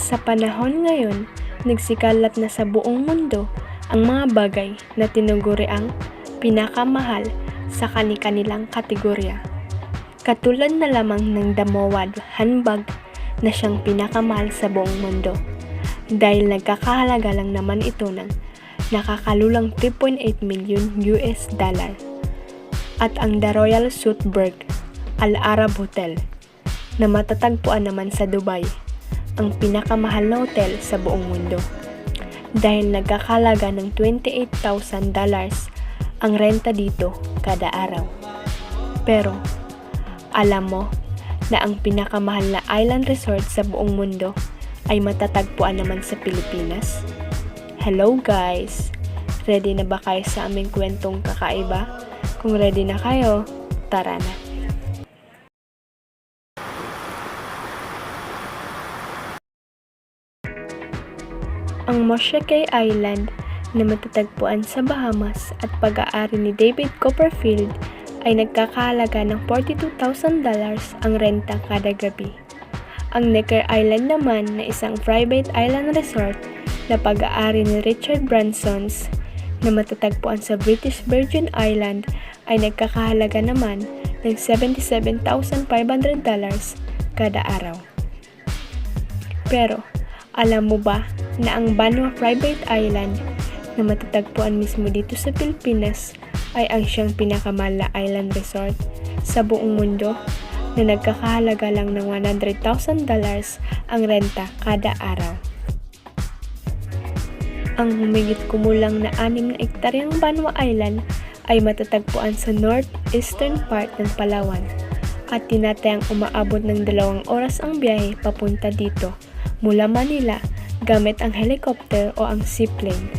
Sa panahon ngayon, nagsikalat na sa buong mundo ang mga bagay na tinuguri ang pinakamahal sa kani-kanilang kategorya. Katulad na lamang ng Damowad handbag na siyang pinakamahal sa buong mundo dahil nagkakahalaga lang naman ito ng nakakalulang 3.8 million US dollar. At ang The Royal Sutberg Al Arab Hotel na matatagpuan naman sa Dubai, ang pinakamahal na hotel sa buong mundo. Dahil nagkakalaga ng 28,000 dollars ang renta dito kada araw. Pero, alam mo na ang pinakamahal na island resort sa buong mundo ay matatagpuan naman sa Pilipinas? Hello guys! Ready na ba kayo sa aming kwentong kakaiba? Kung ready na kayo, tara na! Ang Moshe Key Island na matatagpuan sa Bahamas at pag-aari ni David Copperfield ay nagkakahalaga ng $42,000 ang renta kada gabi. Ang Necker Island naman na isang private island resort na pag-aari ni Richard Bransons na matatagpuan sa British Virgin Island ay nagkakahalaga naman ng $77,500 kada araw. Pero, alam mo ba na ang Banwa Private Island na matatagpuan mismo dito sa Pilipinas ay ang siyang pinakamahal na island resort sa buong mundo na nagkakahalaga lang ng $100,000 ang renta kada araw. Ang humigit kumulang na anim na ektaryang Banwa Island ay matatagpuan sa northeastern part ng Palawan at tinatayang umaabot ng dalawang oras ang biyahe papunta dito mula Manila gamit ang helicopter o ang seaplane.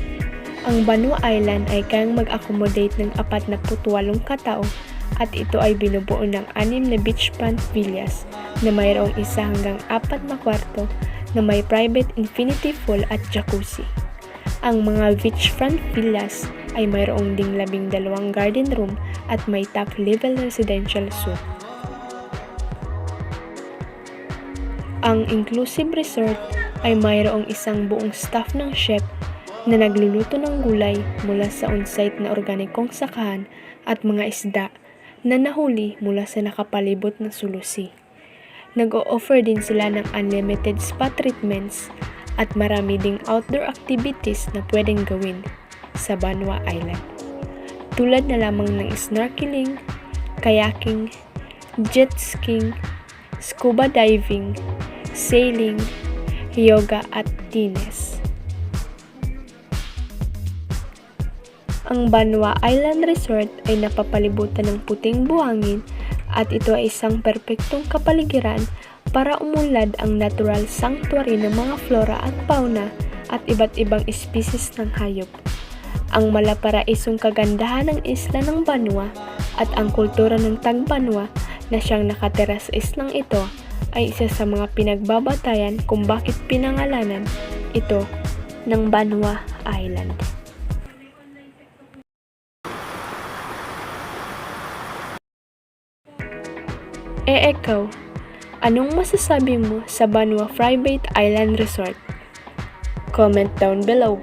Ang Banwa Island ay kayang mag-accommodate ng 48 katao at ito ay binubuo ng anim na beachfront villas na mayroong isa hanggang apat na kwarto na may private infinity pool at jacuzzi. Ang mga beachfront villas ay mayroong ding labing dalawang garden room at may top level residential suite. Ang inclusive resort ay mayroong isang buong staff ng chef na nagluluto ng gulay mula sa on-site na organikong sakahan at mga isda na nahuli mula sa nakapalibot na sulusi. Nag-o-offer din sila ng unlimited spa treatments at marami ding outdoor activities na pwedeng gawin sa Banwa Island. Tulad na lamang ng snorkeling, kayaking, jet skiing, scuba diving, sailing, yoga at tennis. Ang Banwa Island Resort ay napapalibutan ng puting buhangin at ito ay isang perpektong kapaligiran para umunlad ang natural sanctuary ng mga flora at fauna at iba't ibang species ng hayop. Ang malaparaisong kagandahan ng isla ng Banwa at ang kultura ng Tagbanwa na siyang nakatira sa islang ito ay isa sa mga pinagbabatayan kung bakit pinangalanan ito ng Banwa Island. E ikaw, anong masasabi mo sa Banwa Private Island Resort? Comment down below.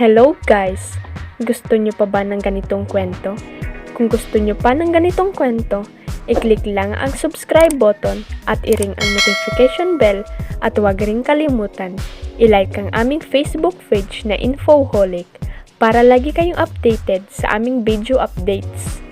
Hello guys! Gusto nyo pa ba ng ganitong kwento? Kung gusto nyo pa ng ganitong kwento, i-click lang ang subscribe button at i-ring ang notification bell at huwag ring kalimutan, i-like ang aming Facebook page na Infoholic para lagi kayong updated sa aming video updates.